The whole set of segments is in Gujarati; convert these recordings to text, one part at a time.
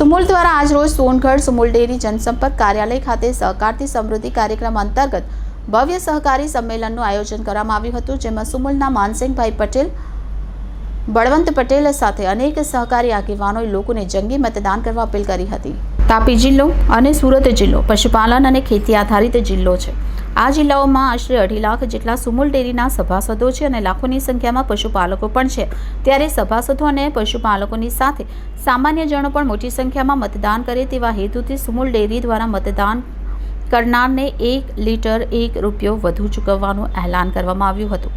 સુમુલ દ્વારા આજરોજ સોનગઢ સુમુલ ડેરી જનસંપર્ક કાર્યાલય ખાતે સહકારથી સમૃદ્ધિ કાર્યક્રમ અંતર્ગત ભવ્ય સહકારી સંમેલનનું આયોજન કરવામાં આવ્યું હતું, જેમાં સુમુલના માનસિંહભાઈ પટેલ, બળવંત પટેલ સાથે અનેક સહકારી આગેવાનોએ લોકોને જંગી મતદાન કરવા અપીલ કરી હતી. તાપી જિલ્લો અને સુરત જિલ્લો, પશુપાલન અને ખેતી આધારિત જિલ્લો છે. આ જિલ્લાઓમાં આશરે અઢી લાખ જેટલા સુમુલ ડેરીના સભાસદો છે અને લાખોની સંખ્યામાં પશુપાલકો પણ છે. ત્યારે સભાસદો અને પશુપાલકોની સાથે સામાન્ય જણો પણ મોટી સંખ્યામાં મતદાન કરે તેવા હેતુથી સુમુલ ડેરી દ્વારા મતદાન કરનારને એક લીટર એક રૂપિયો વધુ ચૂકવવાનું એલાન કરવામાં આવ્યું હતું.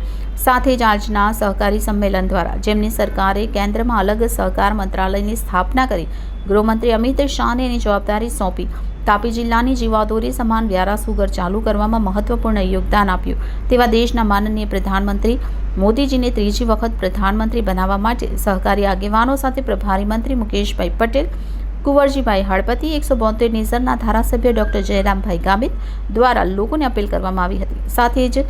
સાથે જ આજના સહકારી સંમેલન દ્વારા જેમની સરકારે કેન્દ્રમાં અલગ સહકાર મંત્રાલયની સ્થાપના કરી, ગૃહમંત્રી અમિત શાહને એની જવાબદારી સોંપી. તાપી જિલ્લાની જીવાદોરી સમાન વ્યારા સુગર ચાલુ કરવામાં મહત્વપૂર્ણ યોગદાન આપ્યું. તેવા દેશના માનનીય પ્રધાનમંત્રી મોદીજીને ત્રીજી વખત પ્રધાનમંત્રી બનાવવા માટે સહકારી આગેવાનો સાથે પ્રભારી મંત્રી મુકેશભાઈ પટેલ કુંવરજીભાઈ હળપતિ એકસો બોતેર નિઝરના ધારાસભ્ય ડોક્ટર જયરામભાઈ ગામિત દ્વારા લોકોને અપીલ કરવામાં આવી હતી. સાથે જ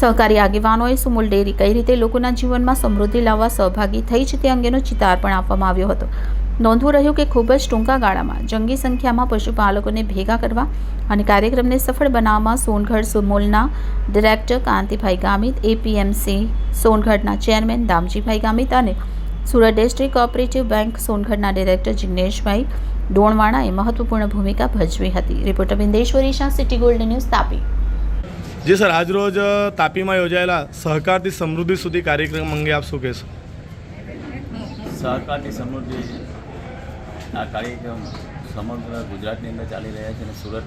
સહકારી આગેવાનોએ સુમૂલ ડેરી કઈ રીતે લોકોના જીવનમાં સમૃદ્ધિ લાવવા સહભાગી થઈ છે તે અંગેનો ચિતાર પણ આપવામાં આવ્યો હતો. નોંધવું રહ્યું કે ખૂબ જ ટૂંકા ગાળામાં જંગી સંખ્યામાં પશુપાલકોને ભેગા કરવા અને કાર્યક્રમને સફળ બનાવવામાં સોનગઢ સુમોલના ડિરેક્ટર કાંતિભાઈ ગામિત, એપીએમસી સોનગઢના ચેરમેન દામજીભાઈ ગામિત અને સુરત ડિસ્ટ્રિક્ટ કોઓપરેટિવ બેંક સોનગઢના ડિરેક્ટર જિગ્નેશભાઈ ડોણવાણાએ મહત્વપૂર્ણ ભૂમિકા ભજવી હતી. Reporter Bindeshwari Shah city gold news Tapi. જી સર આજરોજ તાપીમાં યોજાયેલા સહકારથી સમૃદ્ધિ સુધી કાર્યક્રમ અંગે આપ શું કહેશો? સહકારની સમૃદ્ધિ આ કાર્યક્રમ સમગ્ર ગુજરાતની અંદર ચાલી રહ્યા છે અને સુરત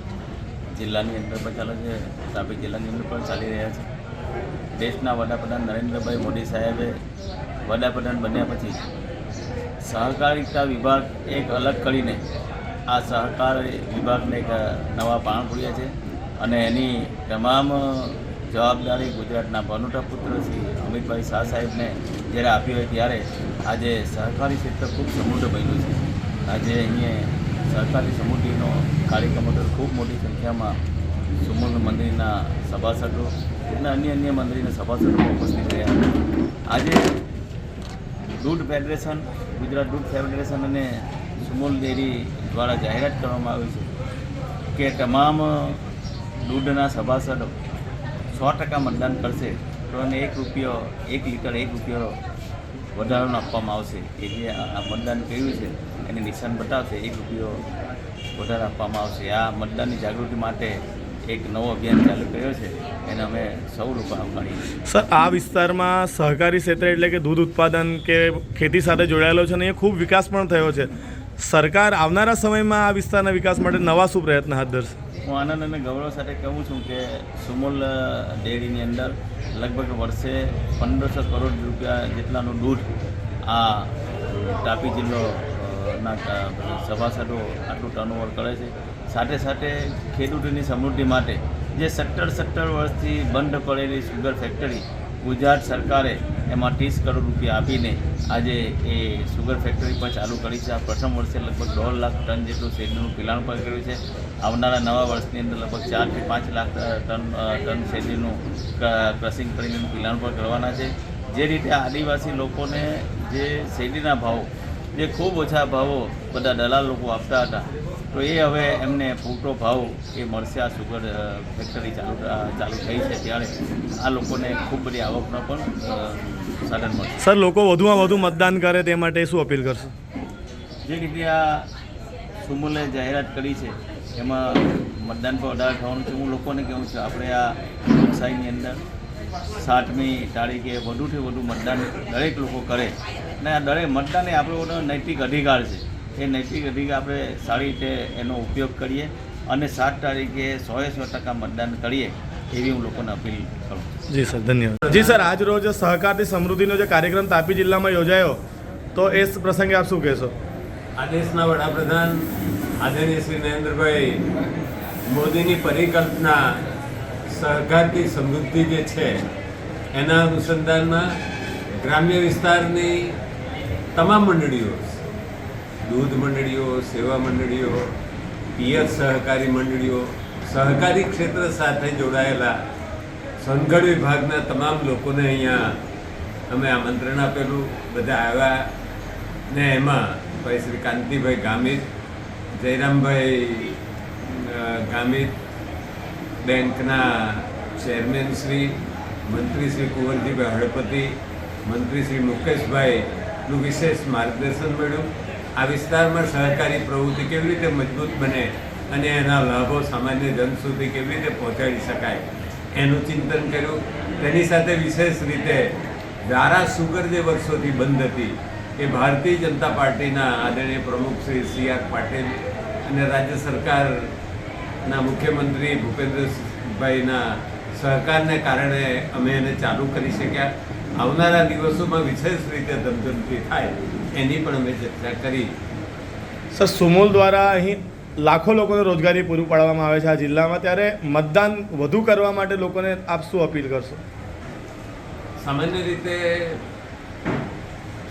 જિલ્લાની અંદર પણ ચાલે છે તાપી જિલ્લાની અંદર પણ ચાલી રહ્યા છે. દેશના વડાપ્રધાન નરેન્દ્રભાઈ મોદી સાહેબે વડાપ્રધાન બન્યા પછી સહકારિતા વિભાગ એક અલગ કરીને આ સહકાર વિભાગને એક નવા પાણ પૂર્યા છે અને એની તમામ જવાબદારી ગુજરાતના ભનુટા પુત્ર શ્રી અમિતભાઈ શાહ સાહેબને જ્યારે આપી હોય ત્યારે આજે સહકારી ક્ષેત્ર ખૂબ સમૃદ્ધ બન્યું છે. આજે અહીંયા સહકારી સમૃદ્ધિનો કાર્યક્રમ હતો. ખૂબ મોટી સંખ્યામાં સુમન મંદિરના સભાસદો અને અન્ય અન્ય મંદિરના સભાસદો ઉપસ્થિત રહ્યા. આજે દૂધ ફેડરેશન, ગુજરાત દૂધ ફેડરેશન અને સુમૂલ ડેરી દ્વારા જાહેરાત કરવામાં આવી છે કે તમામ દૂધના સભાસદો સો ટકા મતદાન કરશે તો એને એક રૂપિયો, એક લીટર, એક રૂપિયો વધારાનો આપવામાં આવશે. એ જે આ મતદાન કર્યું છે, એની નિશાન બતાવશે, એક રૂપિયો વધારે આપવામાં આવશે. આ મતદાનની જાગૃતિ માટે એક નવો અભિયાન ચાલુ કર્યો છે એને અમે સૌ લોકો આવકારીએ સર આ વિસ્તારમાં સહકારી ક્ષેત્ર એટલે કે દૂધ ઉત્પાદન કે ખેતી સાથે જોડાયેલો છે અને એ ખૂબ વિકાસ પણ થયો છે. સરકાર આવનારા સમયમાં આ વિસ્તારના વિકાસ માટે નવા શું પ્રયત્ન હાથ ધરશે? હું આનંદ અને ગૌરવ સાથે કહું છું કે સુમોલ ડેરીની અંદર લગભગ વર્ષે પંદરસો કરોડ રૂપિયા જેટલાનું દૂધ આ તાપી જિલ્લો ના સભાસદો આટલું ટર્નઓવર કરે છે. સાથે સાથે ખેડૂતોની સમૃદ્ધિ માટે જે સત્તર સત્તર વર્ષથી બંધ પડેલી સુગર ફેક્ટરી ગુજરાત સરકારે એમાં ત્રીસ કરોડ રૂપિયા આપીને આજે એ સુગર ફેક્ટરી પણ ચાલુ કરી છે. આ પ્રથમ વર્ષે લગભગ દોઢ લાખ ટન જેટલું શેરડીનું પિલાણ પણ કર્યું છે. આવનારા નવા વર્ષની અંદર લગભગ ચારથી પાંચ લાખ ટન ટન શેરડીનું ક્રસિંગ કરીને પિલાણ પણ કરવાના છે. જે રીતે આદિવાસી લોકોને જે શેરડીના ભાવો, જે ખૂબ ઓછા ભાવો બધા દલાલ લોકો આપતા હતા તો એ હવે એમને પૂરતો ભાવ એ મળશે આ સુગર ફેક્ટરી ચાલુ ચાલુ થઈ છે ત્યારે આ લોકોને ખૂબ બધી આવકનો પણ સાધન મળશે. સર લોકો વધુમાં વધુ મતદાન કરે તે માટે શું અપીલ કરશો? જે રીતે આ સુમુલે જાહેરાત કરી છે એમાં મતદાન પર વધારે થવાનું છે. હું લોકોને કહું છું આપણે આ લોકશાહીની અંદર સાતમી તારીખે વધુથી વધુ મતદાન દરેક લોકો કરે. અને આ દરેક મતદાન એ આપણો નૈતિક અધિકાર છે. એ નૈતિક અધિકાર આપણે સારી રીતે એનો ઉપયોગ કરીએ અને સાત તારીખે સોએ સો ટકા મતદાન કરીએ એવી હું લોકોને અપીલ કરું જી સર ધન્યવાદ. જી સર આજ રોજ સહકારથી સમૃદ્ધિનો જે કાર્યક્રમ તાપી જિલ્લામાં યોજાયો તો એ પ્રસંગે આપ શું કહેશો? આ દેશના વડાપ્રધાન આદરણીય શ્રી નરેન્દ્રભાઈ મોદીની પરિકલ્પના સહકારથી સમૃદ્ધિ જે છે એના અનુસંધાનમાં ગ્રામ્ય વિસ્તારની તમામ મંડળીઓ દૂધ મંડળીઓ, સેવા મંડળીઓ, પિયત સહકારી મંડળીઓ, સહકારી ક્ષેત્ર સાથે જોડાયેલા સંઘ વિભાગના તમામ લોકોને અહીંયા અમે આમંત્રણ આપેલું. બધા આવ્યા ને એમાં ભાઈ શ્રી કાંતિભાઈ ગામિત, જયરામભાઈ ગામિત બેંકના ચેરમેન શ્રી, મંત્રી શ્રી કુંવરજીભાઈ હળપતિ, મંત્રી શ્રી મુકેશભાઈનું વિશેષ માર્ગદર્શન મળ્યું. આ વિસ્તારમાં સહકારી પ્રવૃત્તિ કેવી રીતે મજબૂત બને અને એના લાભો સામાન્ય જન સુધી કેવી રીતે પહોંચાડી શકાય એનું ચિંતન કર્યું. તેની સાથે વિશેષ રીતે ધારા સુગર જે વર્ષોથી બંધ હતી, એ ભારતીય જનતા પાર્ટીના આદરણીય પ્રમુખ શ્રી સી આર પાટીલ અને રાજ્ય સરકારના મુખ્યમંત્રી ભૂપેન્દ્રભાઈના સહકારને કારણે અમે એને ચાલુ કરી શક્યા. આવનારા દિવસોમાં વિશેષ રીતે ધમધમતી થાય એની પણ અમે ચર્ચા કરી. સર સુમોલ દ્વારા અહીં લાખો લોકોને રોજગારી પૂરું પાડવામાં આવે છે આ જિલ્લામાં. ત્યારે મતદાન વધુ કરવા માટે લોકોને આપ શું અપીલ કરશો? સામાન્ય રીતે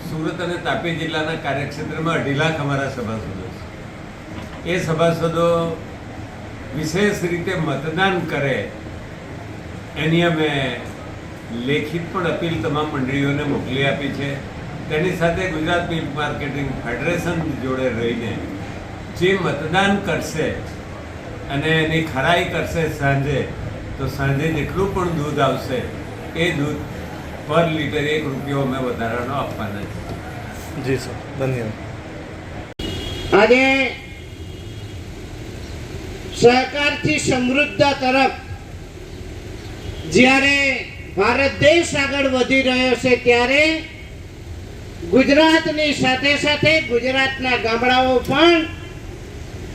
સુરત અને તાપી જિલ્લાના કાર્યક્ષેત્રમાં અઢી લાખ અમારા સભાસદો છે. એ સભાસદો વિશેષ રીતે મતદાન કરે એની અમે લેખિત પણ અપીલ તમામ મંડળીઓને મોકલી આપી છે. તેની સાથે ગુજરાત મિલ્ક માર્કેટિંગ ફેડરેશન જોડે રહીને જે મતદાન કરશે અને એની ખરાઈ કરશે સાંજે તો સાંજે જેટલું પણ દૂધ આવશે એ દૂધ પર લીટર એક રૂપિયો અમે વધારાનો આપવાના છે જી સર ધન્યવાદ. આજે સહકારથી સમૃદ્ધતા તરફ જ્યારે ભારત દેશ આગળ વધી રહ્યો છે ત્યારે ગુજરાતની સાથે સાથે ગુજરાતના ગામડાઓ પણ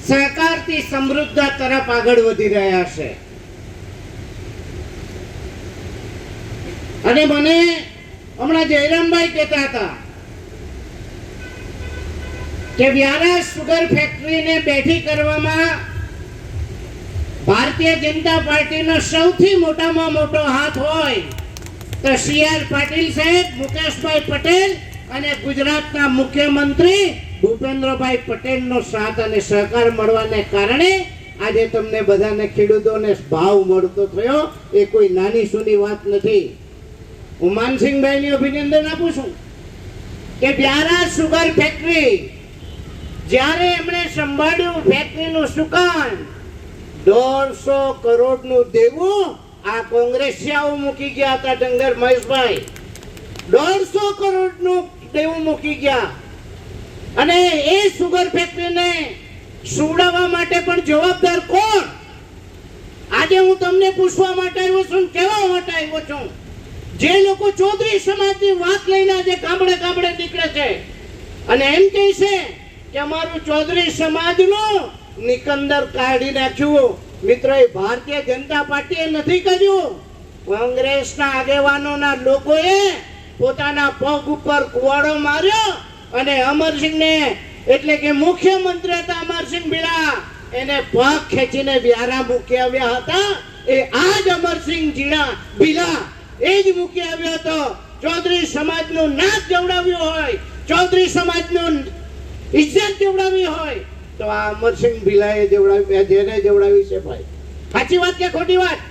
સહકારથી સમૃદ્ધતા તરફ આગળ વધી રહ્યા છે. અને મને હમણાં જયરામભાઈ કહેતા હતા કે વ્યારા સુગર ફેક્ટરીને બેઠી કરવામાં ભારતીય જનતા પાર્ટીનો સૌથી મોટામાં મોટો હાથ હોય તો સી આર પાટીલ સાહેબ, મુકેશભાઈ પટેલ અને ગુજરાતના મુખ્યમંત્રી ભૂપેન્દ્રભાઈ પટેલનો સાથ અને સહકાર મળવાને કારણે આજે તમને બધાને ખેડૂતોને ભાવ મળતો થયો. એ કોઈ નાની સુની વાત નથી. હું માનસિંહભાઈને અભિનંદન આપું છું કે વ્યારા સુગર ફેક્ટરી જ્યારે એમણે સંભાળ્યું ફેક્ટરીનું સુકાન દોઢસો કરોડનું દેવું આ કોંગ્રેસિયાઓ મૂકી ગયા હતા ડંગર મહેશભાઈ. દોઢસો કરોડનું દેવું મૂકી ગયા. અને એ સુગર ફેક્ટરીને સુવડાવવા માટે પણ જવાબદાર કોણ? આજે હું તમને પૂછવા માટે આવ્યો છું કેવા માટે આવ્યો છું. જે લોકો ચૌધરી સમાજની વાત લઈને આજે ગામડે ગામડે નીકળે છે. અને એમ કહે છે કે અમારું ચૌધરી સમાજનું નિકંદર કાઢી નાખ્યું. મિત્રો એ ભારતીય જનતા પાર્ટીએ નથી કર્યું. કોંગ્રેસના આગેવાનોના લોકોએ પોતાના પગ ઉપર કુવાડો માર્યો અને અમરસિંહને, એટલે કે મુખ્યમંત્રી હતા અમરસિંહ ભીડા એને પગ ખેંચીને વ્યારા મૂકી આવ્યા હતા. એ આ જ અમરસિંહ જીણા ભીલા એ જ મૂકી આવ્યો હતો. ચૌધરી સમાજનું નાક જવડાવ્યું હોય, ચૌધરી સમાજનું ઇજ્જત જવડાવી હોય તો આ અમરસિંહ ભીલાએ જેવડાવી જેને જેવડાવી છે ભાઈ. સાચી વાત કે ખોટી વાત?